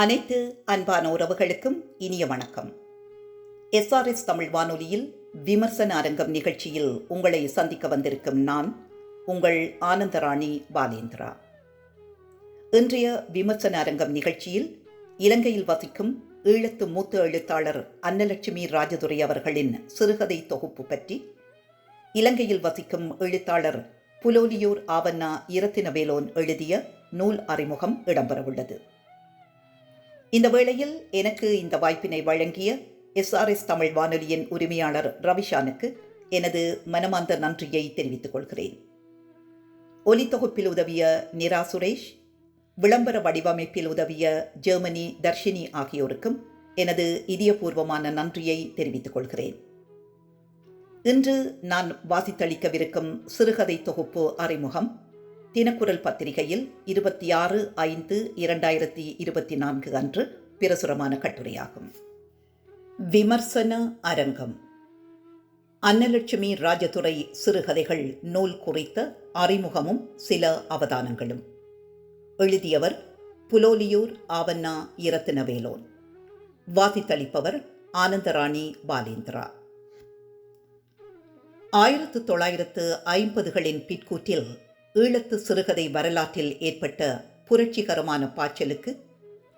அனைத்து அன்பான உறவுகளுக்கும் இனிய வணக்கம். எஸ்ஆர்எஸ் தமிழ் வானொலியில் விமர்சன அரங்கம் நிகழ்ச்சியில் உங்களை சந்திக்க வந்திருக்கும் நான் உங்கள் ஆனந்தராணி பாலேந்திரா. இன்றைய விமர்சன அரங்கம் நிகழ்ச்சியில் இலங்கையில் வசிக்கும் ஈழத்து மூத்த எழுத்தாளர் அன்னலட்சுமி ராஜதுரை அவர்களின் சிறுகதை தொகுப்பு பற்றி இலங்கையில் வசிக்கும் எழுத்தாளர் புலோலியூர் ஆவண்ணா இரத்தினவேலோன் எழுதிய நூல் அறிமுகம் இடம்பெறவுள்ளது. இந்த வேளையில் எனக்கு இந்த வாய்ப்பினை வழங்கிய எஸ்ஆர்எஸ் தமிழ் வானொலியின் உரிமையாளர் ரவிஷானுக்கு எனது மனமார்ந்த நன்றியை தெரிவித்துக் கொள்கிறேன். ஒலித்தொகுப்பில் உதவிய நிரா சுரேஷ் விளம்பர வடிவமைப்பில் உதவிய ஜெர்மனி தர்ஷினி ஆகியோருக்கும் எனது இதயபூர்வமான நன்றியை தெரிவித்துக் கொள்கிறேன். இன்று நான் வாசித்தளிக்கவிருக்கும் சிறுகதை தொகுப்பு அறிமுகம் தினக்குரல் பத்திரிகையில் இருபத்தி ஆறு ஐந்து இரண்டாயிரத்தி இருபத்தி நான்கு அன்று பிரசுரமான கட்டுரையாகும். விமர்சன அரங்கம். அன்னலட்சுமி ராஜதுரை சிறுகதைகள் நூல் குறித்த அறிமுகமும் சில அவதானங்களும். எழுதியவர் புலோலியூர் ஆவண்ணா இரத்தினவேலோன். வாசித்தளிப்பவர் ஆனந்தராணி பாலேந்திரா. ஆயிரத்து தொள்ளாயிரத்து ஐம்பதுகளின் பிற்கூற்றில் ஈழத்து சிறுகதை வரலாற்றில் ஏற்பட்ட புரட்சிகரமான பாய்ச்சலுக்கு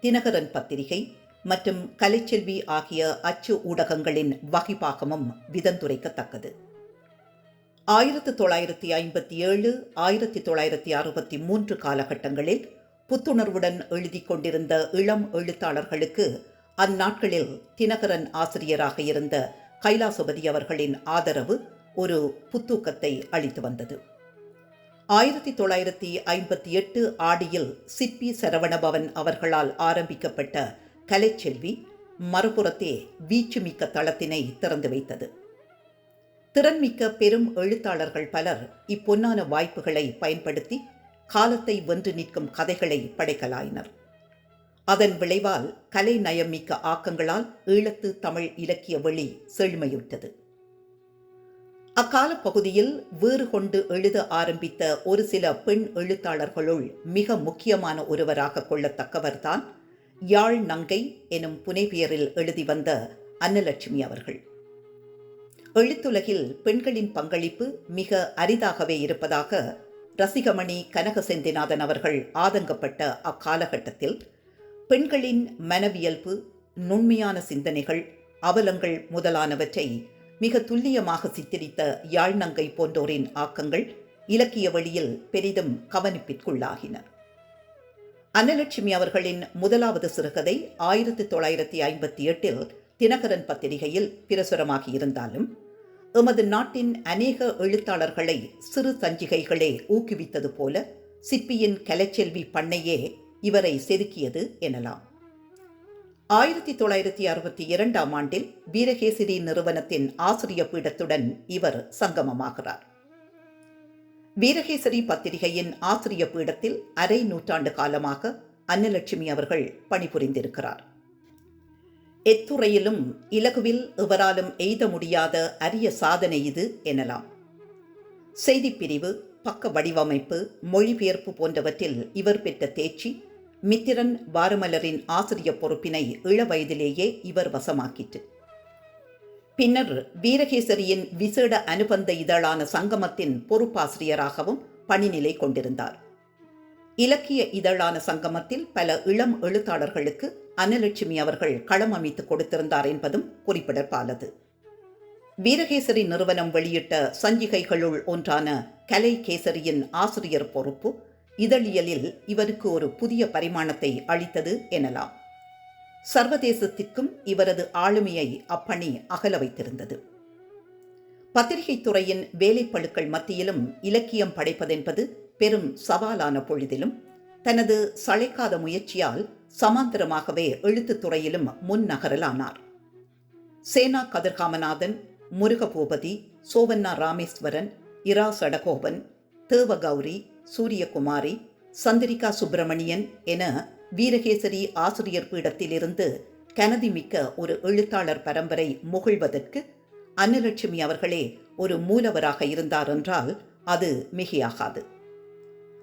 தினகரன் பத்திரிகை மற்றும் கலைச்செல்வி ஆகிய அச்சு ஊடகங்களின் வகிபாகமும் விதந்துரைக்கத்தக்கது. ஆயிரத்து தொள்ளாயிரத்தி ஐம்பத்தி ஏழு ஆயிரத்தி தொள்ளாயிரத்தி அறுபத்தி மூன்று காலகட்டங்களில் புத்துணர்வுடன் எழுதி கொண்டிருந்த இளம் எழுத்தாளர்களுக்கு அந்நாட்களில் தினகரன் ஆசிரியராக இருந்த கைலாசபதி அவர்களின் ஆதரவு ஒரு புத்தூக்கத்தை அளித்து வந்தது. ஆயிரத்தி தொள்ளாயிரத்தி ஐம்பத்தி எட்டு ஆடியில் சிற்பி சரவணபவன் அவர்களால் ஆரம்பிக்கப்பட்ட கலைச்செல்வி மறுபுறத்தே வீச்சுமிக்க தளத்தினை திறந்து வைத்தது. திறன்மிக்க பெரும் எழுத்தாளர்கள் பலர் இப்பொன்னான வாய்ப்புகளை பயன்படுத்தி காலத்தை வென்று நிற்கும் கதைகளை படைக்கலாயினர். அதன் விளைவால் கலை நயமிக்க ஆக்கங்களால் ஈழத்து தமிழ் இலக்கிய வெளி செழுமையுற்றது. அக்கால பகுதியில் வேறு கொண்டு எழுத ஆரம்பித்த ஒரு சில பெண் எழுத்தாளர்களுள் மிக முக்கியமான ஒருவராக கொள்ளத்தக்கவர்தான் யாழ் நங்கை எனும் புனைபெயரில் எழுதி வந்த அன்னலட்சுமி அவர்கள். எழுத்துலகில் பெண்களின் பங்களிப்பு மிக அரிதாகவே இருப்பதாக ரசிகமணி கனக செந்திநாதன் அவர்கள் ஆதங்கப்பட்ட அக்காலகட்டத்தில் பெண்களின் மனவியல்பு நுண்மையான சிந்தனைகள் அவலங்கள் முதலானவற்றை மிக துல்லியமாக சித்தரித்த யாழ்நங்கை போன்றோரின் ஆக்கங்கள் இலக்கிய வழியில் பெரிதும் கவனிப்பிற்குள்ளாகின. அன்னலட்சுமி அவர்களின் முதலாவது சிறுகதை ஆயிரத்தி தொள்ளாயிரத்தி ஐம்பத்தி எட்டில் தினகரன் பத்திரிகையில் பிரசுரமாகி இருந்தாலும் எமது நாட்டின் அநேக எழுத்தாளர்களை சிறு சஞ்சிகைகளே ஊக்குவித்தது போல சிற்பியின் கலைச்செல்வி பண்ணையே இவரை செதுக்கியது எனலாம். ஆயிரத்தி தொள்ளாயிரத்தி அறுபத்தி இரண்டாம் ஆண்டில் வீரகேசரி நிறுவனத்தின் ஆசிரிய பீடத்துடன் இவர் சங்கமமாகிறார். வீரகேசரி பத்திரிகையின் ஆசிரிய பீடத்தில் அரை நூற்றாண்டு காலமாக அன்னலட்சுமி அவர்கள் பணிபுரிந்திருக்கிறார். எத்துறையிலும் இலகுவில் இவராலும் எய்த முடியாத அரிய சாதனை இது எனலாம். செய்திப்பிரிவு பக்க வடிவமைப்பு மொழிபெயர்ப்பு போன்றவற்றில் இவர் பெற்ற தேர்ச்சி மித்திரன் வாருமலரின் ஆசிரிய பொறுப்பினை இளவயதிலேயே இவர் வசமாக்கிற்று. பின்னர் வீரகேசரியின் விசேட அனுபந்த இதழான சங்கமத்தின் பொறுப்பாசிரியராகவும் பணிநிலை கொண்டிருந்தார். இலக்கிய இதழான சங்கமத்தில் பல இளம் எழுத்தாளர்களுக்கு அன்னலட்சுமி அவர்கள் களம் அமைத்து கொடுத்திருந்தார் என்பதும் குறிப்பிடற்பாலது வீரகேசரி நிறுவனம் வெளியிட்ட சஞ்சிகைகளுள் ஒன்றான கலை கேசரியின் ஆசிரியர் பொறுப்பு இதழியலில் இவருக்கு ஒரு புதிய பரிமாணத்தை அளித்தது எனலாம். சர்வதேசத்திற்கும் இவரது ஆளுமையை அப்பணி அகல வைத்திருந்தது. பத்திரிகை துறையின் வேலைப்பழுக்கள் மத்தியிலும் இலக்கியம் படைப்பதென்பது பெரும் சவாலான பொழுதிலும் தனது சளைக்காத முயற்சியால் சமாந்தரமாகவே எழுத்துத் துறையிலும் முன் நகரலானார். சேனா கதிர்காமநாதன் முருகபூபதி சோவண்ணா ராமேஸ்வரன் இரா சடகோபன் தேவகௌரி சூரியகுமாரி சந்திரிகா சுப்பிரமணியன் என வீரகேசரி ஆசிரியர் பீடத்திலிருந்து கனதிமிக்க ஒரு எழுத்தாளர் பரம்பரை முகழ்வதற்கு அன்னலட்சுமி அவர்களே ஒரு மூலவராக இருந்தார் என்றால் அது மிகையாகாது.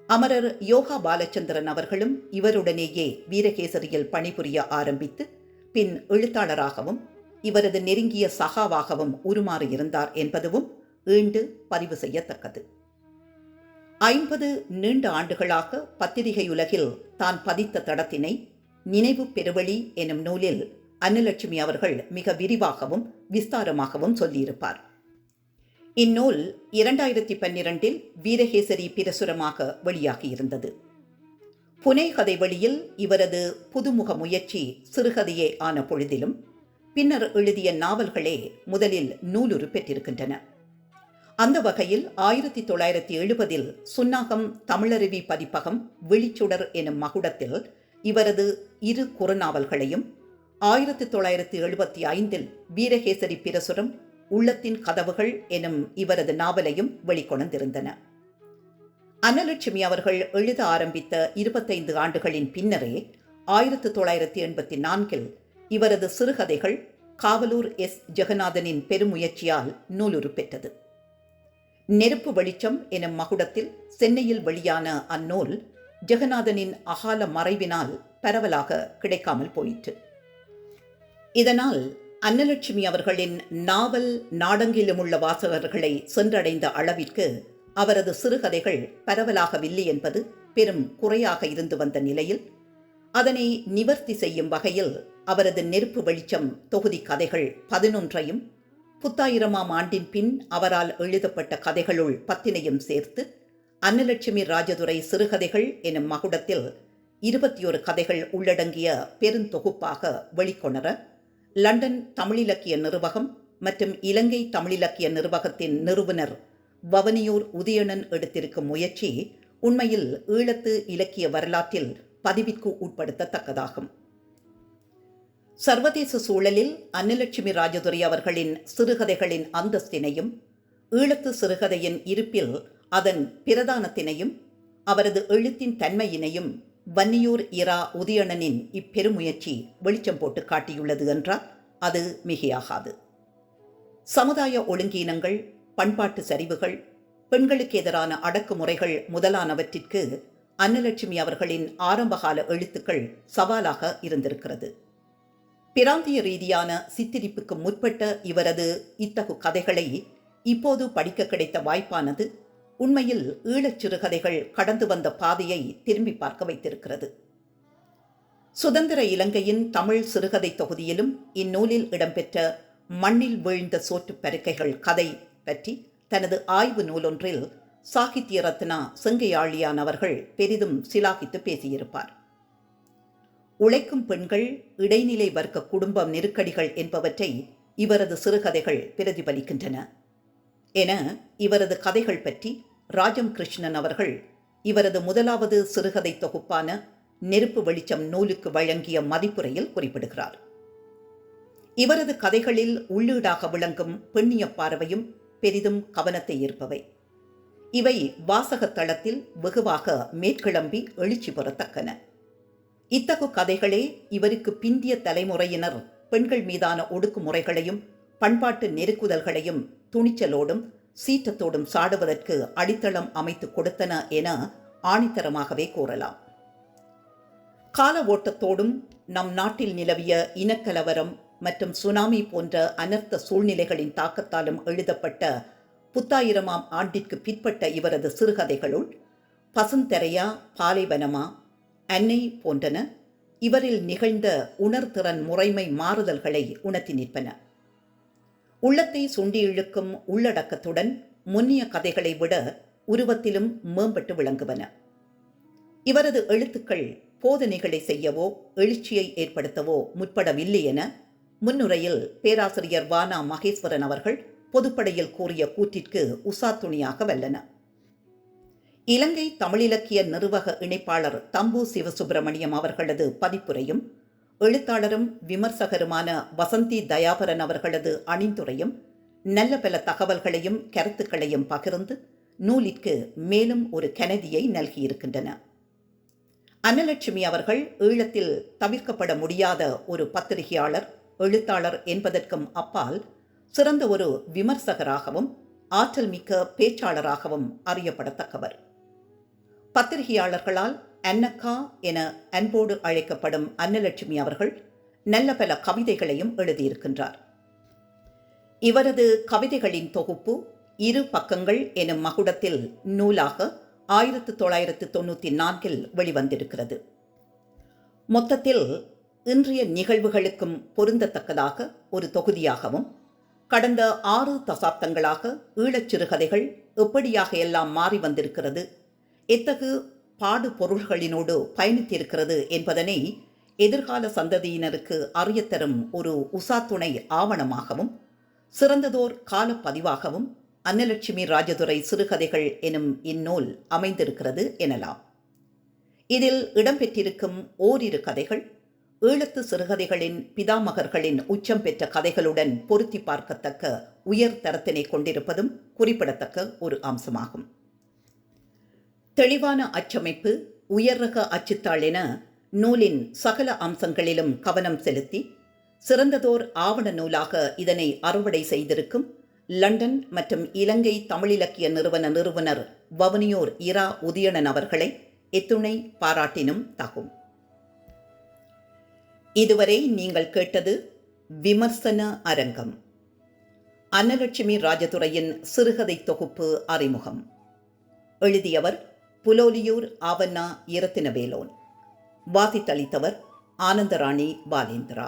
அமரர் யோகா பாலச்சந்திரன் அவர்களும் இவருடனேயே வீரகேசரியில் பணிபுரிய ஆரம்பித்து பின் எழுத்தாளராகவும் இவரது நெருங்கிய சகாவாகவும் உருமாறியிருந்தார் என்பதுவும் ஈண்டு பதிவு செய்யத்தக்கது. ஐம்பது நீண்ட ஆண்டுகளாக பத்திரிகையுலகில் தான் பதித்த தடத்தினை நினைவு பெருவழி எனும் நூலில் அன்னலட்சுமி அவர்கள் மிக விரிவாகவும் விஸ்தாரமாகவும் சொல்லியிருப்பார். இந்நூல் இரண்டாயிரத்தி பன்னிரண்டில் வீரகேசரி பிரசுரமாக வெளியாகியிருந்தது. புனே கதை வழியில் இவரது புதுமுக முயற்சி சிறுகதையே ஆன பொழுதிலும் பின்னர் எழுதிய நாவல்களே முதலில் நூலுரு பெற்றிருக்கின்றன. அந்த வகையில் ஆயிரத்தி தொள்ளாயிரத்தி எழுபதில் சுன்னாகம் தமிழருவி பதிப்பகம் விழிச்சுடர் எனும் மகுடத்தில் இவரது இரு குறுநாவல்களையும் ஆயிரத்தி தொள்ளாயிரத்தி எழுபத்தி ஐந்தில் வீரகேசரி பிரசுரம் உள்ளத்தின் கதவுகள் எனும் இவரது நாவலையும் வெளிக்கொணர்ந்திருந்தன. அன்னலட்சுமி அவர்கள் எழுத ஆரம்பித்த இருபத்தைந்து ஆண்டுகளின் பின்னரே ஆயிரத்தி தொள்ளாயிரத்தி எண்பத்தி நான்கில் இவரது சிறுகதைகள் காவலூர் எஸ். ஜெகநாதனின் பெருமுயற்சியால் நூலுரு பெற்றது. நெருப்பு வெளிச்சம் எனும் மகுடத்தில் சென்னையில் வெளியான அந்நூல் ஜெகநாதனின் அகால மறைவினால் பரவலாக கிடைக்காமல் போயிற்று. இதனால் அன்னலட்சுமி அவர்களின் நாவல் நாடங்கிலும் உள்ள வாசகர்களை சென்றடைந்த அளவிற்கு அவரது சிறுகதைகள் பரவலாகவில்லை என்பது பெரும் குறையாக இருந்து வந்த நிலையில் அதனை நிவர்த்தி செய்யும் வகையில் அவரது நெருப்பு வெளிச்சம் தொகுதி கதைகள் பதினொன்றையும் புத்தாயிரமாம் ஆண்டின் பின் அவரால் எழுதப்பட்ட கதைகளுள் பத்தினையும் சேர்த்து அன்னலட்சுமி ராஜதுரை சிறுகதைகள் எனும் மகுடத்தில் இருபத்தி ஒரு கதைகள் உள்ளடங்கிய பெருந்தொகுப்பாக வெளிக்கொணர லண்டன் தமிழிலக்கிய நிறுவகம் மற்றும் இலங்கை தமிழிலக்கிய நிறுவகத்தின் நிறுவனர் வவனியூர் உதயணன் எடுத்திருக்கும் முயற்சி உண்மையில் ஈழத்து இலக்கிய வரலாற்றில் பதிவிற்கு உட்படுத்தத்தக்கதாகும். சர்வதேச சூழலில் அன்னலட்சுமி ராஜதுரை அவர்களின் சிறுகதைகளின் அந்தஸ்தினையும் ஈழத்து சிறுகதையின் இருப்பில் அதன் பிரதானத்தினையும் அவரது எழுத்தின் தன்மையினையும் வன்னியூர் இரா உதயணனின் இப்பெருமுயற்சி வெளிச்சம் போட்டு காட்டியுள்ளது என்றால் அது மிகையாகாது. சமுதாய ஒழுங்கீனங்கள் பண்பாட்டு சரிவுகள் பெண்களுக்கு எதிரான அடக்குமுறைகள் முதலானவற்றிற்கு அன்னலட்சுமி அவர்களின் ஆரம்பகால எழுத்துக்கள் சவாலாக இருந்திருக்கிறது. பிராந்திய ரீதியான சித்திரிப்புக்கு முற்பட்ட இவரது இத்தகு கதைகளை இப்போது படிக்க கிடைத்த வாய்ப்பானது உண்மையில் ஈழச் சிறுகதைகள் கடந்து வந்த பாதையை திரும்பி பார்க்க வைத்திருக்கிறது. சுதந்திர இலங்கையின் தமிழ் சிறுகதை தொகுதியிலும் இந்நூலில் இடம்பெற்ற மண்ணில் வீழ்ந்த சோற்றுப் பருக்கைகள் கதை பற்றி தனது ஆய்வு நூலொன்றில் சாகித்ய ரத்னா செங்கையாழியான் அவர்கள் பெரிதும் சிலாகித்து பேசியிருப்பார். உழைக்கும் பெண்கள் இடைநிலை வர்க்க குடும்பம் நெருக்கடிகள் என்பவற்றை இவரது சிறுகதைகள் பிரதிபலிக்கின்றன. என இவரது கதைகள் பற்றி ராஜம் கிருஷ்ணன் அவர்கள் இவரது முதலாவது சிறுகதை தொகுப்பான நெருப்பு வெளிச்சம் நூலுக்கு வழங்கிய மதிப்புரையில் குறிப்பிடுகிறார். இவரது கதைகளில் உள்ளீடாக விளங்கும் பெண்ணிய பார்வையும் பெரிதும் கவனத்தை ஈர்ப்பவை. இவை வாசகத் தளத்தில் வெகுவாக மேற்கிளம்பி எழுச்சி பெறத்தக்கன. இத்தகு கதைகளே இவருக்கு பிந்திய தலைமுறையினர் பெண்கள் மீதான ஒடுக்குமுறைகளையும் பண்பாட்டு நெருக்குதல்களையும் துணிச்சலோடும் சீற்றத்தோடும் சாடுவதற்கு அடித்தளம் அமைத்து கொடுத்தன என ஆணித்தரமாகவே கூறலாம். கால ஓட்டத்தோடும் நம் நாட்டில் நிலவிய இனக்கலவரம் மற்றும் சுனாமி போன்ற அனர்த்த சூழ்நிலைகளின் தாக்கத்தாலும் எழுதப்பட்ட புத்தாயிரமாம் ஆண்டிற்கு பிற்பட்ட இவரது சிறுகதைகளுள் பசுந்தரையா பாலைவனமா அன்னை போன்றன. இவரில் நிகழ்ந்த உணர்திறன் முறைமை மாறுதல்களை உணர்த்தி நிற்பன. உள்ளத்தை சுண்டி இழுக்கும் உள்ளடக்கத்துடன் முன்னிய கதைகளை விட உருவத்திலும் மேம்பட்டு விளங்குவன. இவரது எழுத்துக்கள் போதனைகளை செய்யவோ எழுச்சியை ஏற்படுத்தவோ முற்படவில்லை என முன்னுரையில் பேராசிரியர் வானா மகேஸ்வரன் அவர்கள் பொதுப்படையில் கூறிய கூற்றிற்கு உசா துணியாக வல்லன. இலங்கை தமிழிலக்கிய நிர்வாக இணைப்பாளர் தம்பு சிவசுப்பிரமணியம் அவர்களது பதிப்புரையும் எழுத்தாளரும் விமர்சகருமான வசந்தி தயாபரன் அவர்களது அணிந்துரையும் நல்ல பல தகவல்களையும் கருத்துக்களையும் பகிர்ந்து நூலிற்கு மேலும் ஒரு கனதியை நல்கியிருக்கின்றன. அன்னலட்சுமி அவர்கள் ஈழத்தில் தவிர்க்கப்பட முடியாத ஒரு பத்திரிகையாளர் எழுத்தாளர் என்பதற்கும் அப்பால் சிறந்த ஒரு விமர்சகராகவும் ஆற்றல் மிக்க பேச்சாளராகவும் அறியப்படத்தக்கவர். பத்திரிகையாளர்களால் அன்னக்கா என அன்போடு அழைக்கப்படும் அன்னலட்சுமி அவர்கள் நல்ல பல கவிதைகளையும் எழுதியிருக்கின்றார். இவரது கவிதைகளின் தொகுப்பு இரு பக்கங்கள் எனும் மகுடத்தில் நூலாக ஆயிரத்து தொள்ளாயிரத்து தொண்ணூற்றி நான்கில் வெளிவந்திருக்கிறது. மொத்தத்தில் இன்றைய நிகழ்வுகளுக்கும் பொருந்தத்தக்கதாக ஒரு தொகுதியாகவும் கடந்த ஆறு தசாப்தங்களாக ஈழச் சிறுகதைகள் எப்படியாக எல்லாம் மாறி வந்திருக்கிறது எத்தகு பாடு பொருள்களினோடு பயணித்திருக்கிறது என்பதனை எதிர்கால சந்ததியினருக்கு அறியத்தரும் ஒரு உசாத்துணை ஆவணமாகவும் சிறந்ததோர் காலப்பதிவாகவும் அன்னலட்சுமி ராஜதுரை சிறுகதைகள் எனும் இந்நூல் அமைந்திருக்கிறது எனலாம். இதில் இடம்பெற்றிருக்கும் ஓரிரு கதைகள் ஈழத்து சிறுகதைகளின் பிதாமகர்களின் உச்சம் பெற்ற கதைகளுடன் பொருத்தி பார்க்கத்தக்க உயர் தரத்தினை கொண்டிருப்பதும் குறிப்பிடத்தக்க ஒரு அம்சமாகும். தெளிவான அச்சமைப்பு உயர் ரக அச்சுத்தாள் என நூலின் சகல அம்சங்களிலும் கவனம் செலுத்தி சிறந்ததோர் ஆவண நூலாக இதனை அறுவடை செய்திருக்கும் லண்டன் மற்றும் இலங்கை தமிழிலக்கிய நிறுவன நிறுவனர் வவுனியோர் இரா உதயணன் அவர்களை எத்துணை பாராட்டினும் தகும். இதுவரை நீங்கள் கேட்டது விமர்சன அரங்கம். அன்னலட்சுமி ராஜதுரையின் சிறுகதை தொகுப்பு அறிமுகம். எழுதியவர் புலோலியூர் ஆவண்ணா இரத்தினவேலோன் வாசித்தளித்தவர் ஆனந்தராணி பாலேந்திரா.